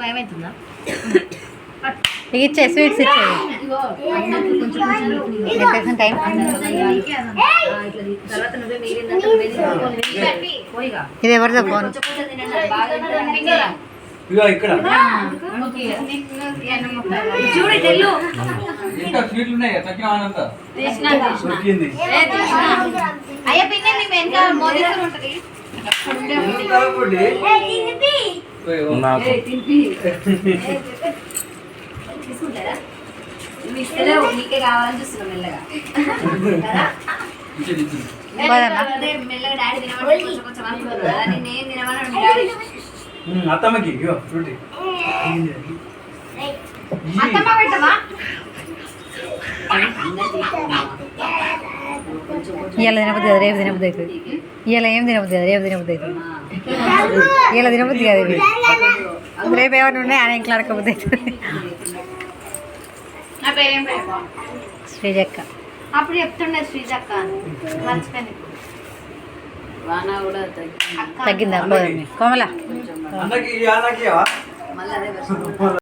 భయం అవుతుందా ఇచ్చే స్వీట్స్. ఎంతసేపు టైం. ఇది ఎవరిదో ఫోన్. చూడు తెల్లు. అయ్యా పిన్న వెనక ఉంటది. నీకే అత్తమ్మకి ఫ్రూటీ అత్తమ్మ పెట్టవా ఇవాళ తినబుద్ది కదా రేపు తినబుద్ది అవుతుంది. ఇవాళ ఏం తినబుద్ది కదా రేపు తినబుద్ది అవుతుంది. ఇవాళ తినబుద్ది కదా ఇవి రేపు ఏమైనా ఉన్నాయి ఆయన ఇంట్లో అడగబుద్ది అవుతుంది. నా పేరేం పేరు శ్రీజక్క. అప్పుడు చెప్తుండే శ్రీజక్క తగ్గిందా. కోమల.